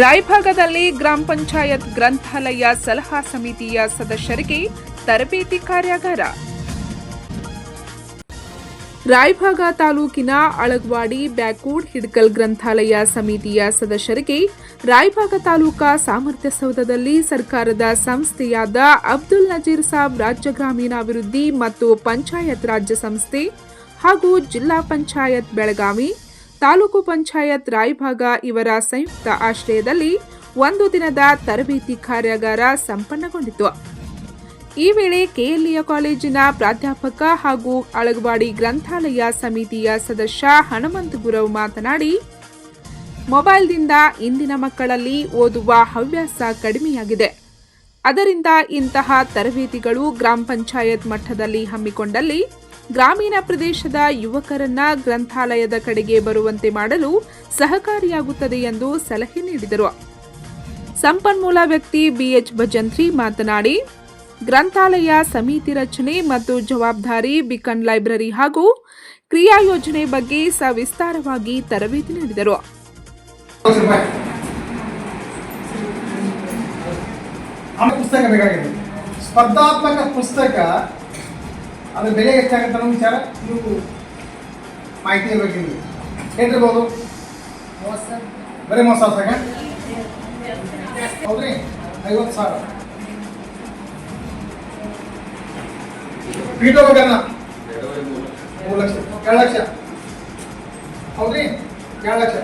ರಾಯಭಾಗದಲ್ಲಿ ಗ್ರಾಮ ಪಂಚಾಯತ್ ಗ್ರಂಥಾಲಯ ಸಲಹಾ ಸಮಿತಿಯ ಸದಸ್ಯರಿಗೆ ತರಬೇತಿ ಕಾರ್ಯಾಗಾರ. ರಾಯಭಾಗ ತಾಲೂಕಿನ ಅಳಗ್ವಾಡಿ ಬ್ಯಾಕೂಡ್ ಹಿಡ್ಕಲ್ ಗ್ರಂಥಾಲಯ ಸಮಿತಿಯ ಸದಸ್ಯರಿಗೆ ರಾಯಭಾಗ ತಾಲೂಕಾ ಸಾಮರ್ಥ್ಯ ಸೌಧದಲ್ಲಿ ಸರ್ಕಾರದ ಸಂಸ್ಥೆಯಾದ ಅಬ್ದುಲ್ ನಜೀರ್ ಸಾಬ್ ರಾಜ್ಯ ಗ್ರಾಮೀಣಾಭಿವೃದ್ಧಿ ಮತ್ತು ಪಂಚಾಯತ್ ರಾಜ್ಯ ಸಂಸ್ಥೆ ಹಾಗೂ ಜಿಲ್ಲಾ ಪಂಚಾಯತ್ ಬೆಳಗಾವಿ ತಾಲೂಕು ಪಂಚಾಯತ್ ರಾಯಭಾಗ ಇವರ ಸಂಯುಕ್ತ ಆಶ್ರಯದಲ್ಲಿ ಒಂದು ದಿನದ ತರಬೇತಿ ಕಾರ್ಯಾಗಾರ ಸಂಪನ್ನಗೊಂಡಿತು. ಈ ವೇಳೆ ಕೆಎಲ್ಇಯ ಕಾಲೇಜಿನ ಪ್ರಾಧ್ಯಾಪಕ ಹಾಗೂ ಅಳಗವಾಡಿ ಗ್ರಂಥಾಲಯ ಸಮಿತಿಯ ಸದಸ್ಯ ಹನುಮಂತ ಗುರವ್ ಮಾತನಾಡಿ, ಮೊಬೈಲ್ದಿಂದ ಇಂದಿನ ಮಕ್ಕಳಲ್ಲಿ ಓದುವ ಹವ್ಯಾಸ ಕಡಿಮೆಯಾಗಿದೆ. ಅದರಿಂದ ಇಂತಹ ತರಬೇತಿಗಳು ಗ್ರಾಮ ಪಂಚಾಯತ್ ಮಟ್ಟದಲ್ಲಿ ಹಮ್ಮಿಕೊಂಡಲ್ಲಿ ಗ್ರಾಮೀಣ ಪ್ರದೇಶದ ಯುವಕರನ್ನ ಗ್ರಂಥಾಲಯದ ಕಡೆಗೆ ಬರುವಂತೆ ಮಾಡಲು ಸಹಕಾರಿಯಾಗುತ್ತದೆ ಎಂದು ಸಲಹೆ ನೀಡಿದರು. ಸಂಪನ್ಮೂಲ ವ್ಯಕ್ತಿ ಬಿಎಚ್ ಭಜಂತ್ರಿ ಮಾತನಾಡಿ, ಗ್ರಂಥಾಲಯ ಸಮಿತಿ ರಚನೆ ಮತ್ತು ಜವಾಬ್ದಾರಿ ಬಿಕನ್ ಲೈಬ್ರರಿ ಹಾಗೂ ಕ್ರಿಯಾ ಯೋಜನೆ ಬಗ್ಗೆ ಸವಿಸ್ತಾರವಾಗಿ ತರಬೇತಿ ನೀಡಿದರು. ಸ್ಪರ್ಧಾತ್ಮಕ ಪುಸ್ತಕ ಅದ್ರ ಬೆಲೆ ಎಷ್ಟಾಗುತ್ತೆ ಅನ್ನೋ ವಿಚಾರ ನೀವು ಮಾಹಿತಿ ಇರಬೇಕು ನಿಮಗೆ. ಏನಿರ್ಬೋದು ಬರೀ ಸಾವಿರ ಸಾಕ? ಹೌದ್ರಿ? ಐವತ್ತು ಸಾವಿರ. ಪೀಠ ಬೇಕನ್ನ ಮೂರು ಲಕ್ಷ. ಎರಡು ಲಕ್ಷ. ಹೌದ್ರಿ? ಎರಡು ಲಕ್ಷ.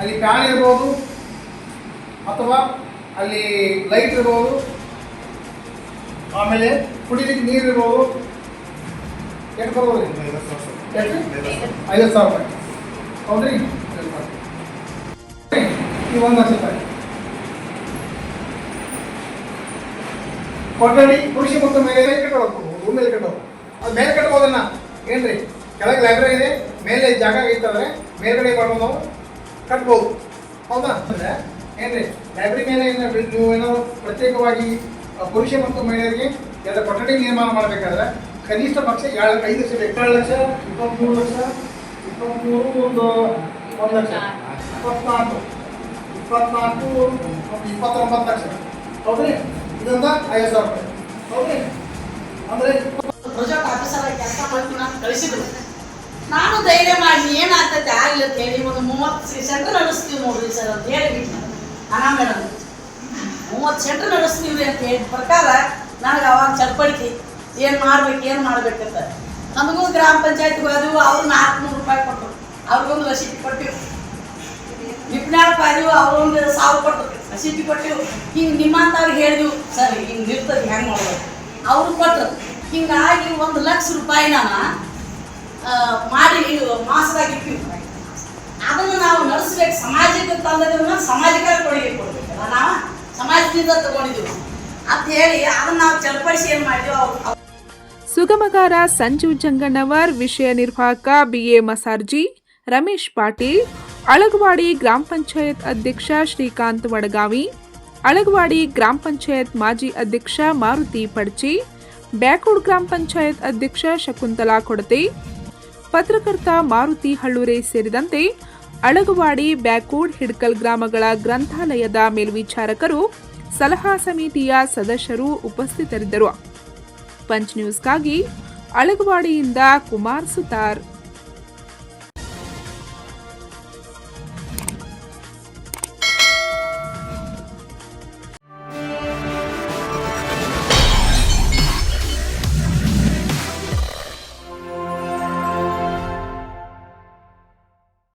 ಅಲ್ಲಿ ಫ್ಯಾನ್ ಇರ್ಬೋದು ಅಥವಾ ಅಲ್ಲಿ ಲೈಟ್ ಇರ್ಬೋದು ಆಮೇಲೆ ಕುಡಿಲಿಕ್ಕೆ ನೀರು ಇರ್ಬೋದು. ಎಷ್ಟು ಬರ್ಬೋದು ಐವತ್ತು ಸಾವಿರ ಹೌದ್ರಿ? ಈ ಒಂದು ಲಕ್ಷ ರೂಪಾಯಿ. ಕೊಠಡಿ, ಕೃಷಿ ಮತ್ತು ಮೇಲೆ ಕಟ್ಟಬೇಕು. ಮೇಲೆ ಕಟ್ಟಬೇಕು. ಅದು ಮೇಲೆ ಕಟ್ಬೋದನ್ನ ಏನ್ರಿ? ಕೆಳಗೆ ಲೈಬ್ರರಿ ಇದೆ. ಮೇಲೆ ಜಾಗ ಇತ್ತಂದ್ರೆ ಮೇಲ್ಗಡೆ ಮಾಡ್ಬೋದು ನಾವು. ಕಟ್ಬೋದು. ಹೌದಾ? ಅಂದ್ರೆ ಏನ್ರಿ? ಲೈಬ್ರರಿ ಮೇಲೆ ಏನು ನೀವು ಏನೋ ಪ್ರತ್ಯೇಕವಾಗಿ ಪುರುಷ ಮತ್ತು ಮಹಿಳೆಯರಿಗೆ ಎರಡು ಕೊಠಡಿ ನಿರ್ಮಾಣ ಮಾಡಬೇಕಾದ್ರೆ ಕನಿಷ್ಠ ಪಕ್ಷ ಎರಡು ಐದು ಲಕ್ಷ ಬೇಕು. ಎರಡು ಲಕ್ಷ ಇಪ್ಪತ್ತ್ಮೂರು ಲಕ್ಷ ಇಪ್ಪತ್ತ್ಮೂರು ಒಂದು ಒಂದು ಲಕ್ಷ. ಇಪ್ಪತ್ನಾಲ್ಕು ಇಪ್ಪತ್ನಾಲ್ಕು ಒಂದು ಇಪ್ಪತ್ತೊಂಬತ್ತು ಲಕ್ಷ. ಹೌದ್ರಿ ಇದೊಂದ ಐದು ಸಾವಿರ ರೂಪಾಯಿ. ಹೌದ್ರಿ ಅಂದ್ರೆ ಪ್ರಾಜೆಕ್ಟ್ ಆಫೀಸರ್ ಆಗಿ ಕೆಲಸ ಮಾಡ್ತೀನಿ ಅಂತ ಕಳಿಸಿದ್ರು. ನಾನು ಧೈರ್ಯ ಮಾಡಿ ಏನಾಗ್ತೈತೆ ಆಗ್ಲಿ ಅಂತ ಹೇಳಿ ಒಂದು ಮೂವತ್ತು ಸೆಂಟರ್ ನಡೆಸ್ತೀವಿ ನೋಡ್ರಿ ಸರ್ ಅಂತ ಹೇಳಿ ಬಿಟ್ಟು ಮೇಡಮ್. ಮೂವತ್ತು ಸೆಂಟ್ರ್ ನಡೆಸ್ತೀವಿ ಅಂತ ಹೇಳಿದ ಪ್ರಕಾರ ನನಗೆ ಅವಾಗ ಚರ್ಪಡಿಕೆ ಏನು ಮಾಡ್ಬೇಕು, ಏನು ಮಾಡ್ಬೇಕಂತ ನಮಗೂ ಗ್ರಾಮ ಪಂಚಾಯತ್ಗೆ ಹೋದವು ಅವ್ರು ನಾಲ್ಕುನೂರು ರೂಪಾಯಿ ಕೊಟ್ಟರು. ಅವ್ರಿಗೊಂದು ರಸೀದಿ ಕೊಟ್ಟಿವಿ ನಿಪ್ನಾಳ್ ಹೋದೆವು ಅವ್ರೊಂದು ಸಾವು ಕೊಟ್ಟರು. ರಸೀದಿ ಕೊಟ್ಟಿವು ಹಿಂಗೆ ನಿಮ್ಮಂತವ್ರಿಗೆ ಹೇಳಿದ್ವು ಸರ್, ಹಿಂಗೆ ಇರ್ತದೆ ಹೆಂಗೆ ಮಾಡ್ಬೇಕು ಅವ್ರು ಕೊಟ್ಟರು. ಹಿಂಗಾಗಿ ಒಂದು ಲಕ್ಷ ರೂಪಾಯಿ ನಾನು ಮಾಡಿ ಮಾಸದಾಗಿ ಇಟ್ಟಿವಿ ಅದನ್ನು ನಾವು ನಡೆಸ್ಬೇಕು, ಸಮಾಜಕ್ಕೆ ತಂದದನ್ನ ಸಮಾಜಕ್ಕೆ ನಾವು ಸಮಾಜದಿಂದ ತಗೊಂಡಿದ್ವಿ. ಅಂತ ಹೇಳಿ ಅದನ್ನ ನಾವು ಏನ್ ಸುಗಮಗಾರ ಸಂಜೀವ್ ಜಂಗಣ್ಣವರ್, ವಿಷಯ ನಿರ್ವಾಹಕ ಬಿಎ ಮಸಾರ್ಜಿ, ರಮೇಶ್ ಪಾಟೀಲ್, ಅಳಗವಾಡಿ ಗ್ರಾಮ ಪಂಚಾಯತ್ ಅಧ್ಯಕ್ಷ ಶ್ರೀಕಾಂತ್ ವಡಗಾವಿ, ಅಳಗವಾಡಿ ಗ್ರಾಮ ಪಂಚಾಯತ್ ಮಾಜಿ ಅಧ್ಯಕ್ಷ ಮಾರುತಿ ಪಡ್ಚಿ, ಬ್ಯಾಕೋಡ್ ಗ್ರಾಮ ಪಂಚಾಯತ್ ಅಧ್ಯಕ್ಷ ಶಕುಂತಲಾ ಕೊಡತಿ, ಪತ್ರಕರ್ತ ಮಾರುತಿ ಹಳ್ಳೂರೆ ಸೇರಿದಂತೆ ಅಳಗವಾಡಿ ಬ್ಯಾಕೋಡ್ ಹಿಡ್ಕಲ್ ಗ್ರಾಮಗಳ ಗ್ರಂಥಾಲಯದ ಮೇಲ್ವಿಚಾರಕರು ಸಲಹಾ ಸಮಿತಿಯ ಸದಸ್ಯರು ಉಪಸ್ಥಿತರಿದ್ದರು. ಪಂಚ್ ನ್ಯೂಸ್ಗಾಗಿ ಅಳಗವಾಡಿಯಿಂದ ಕುಮಾರ್ ಸುತಾರ್.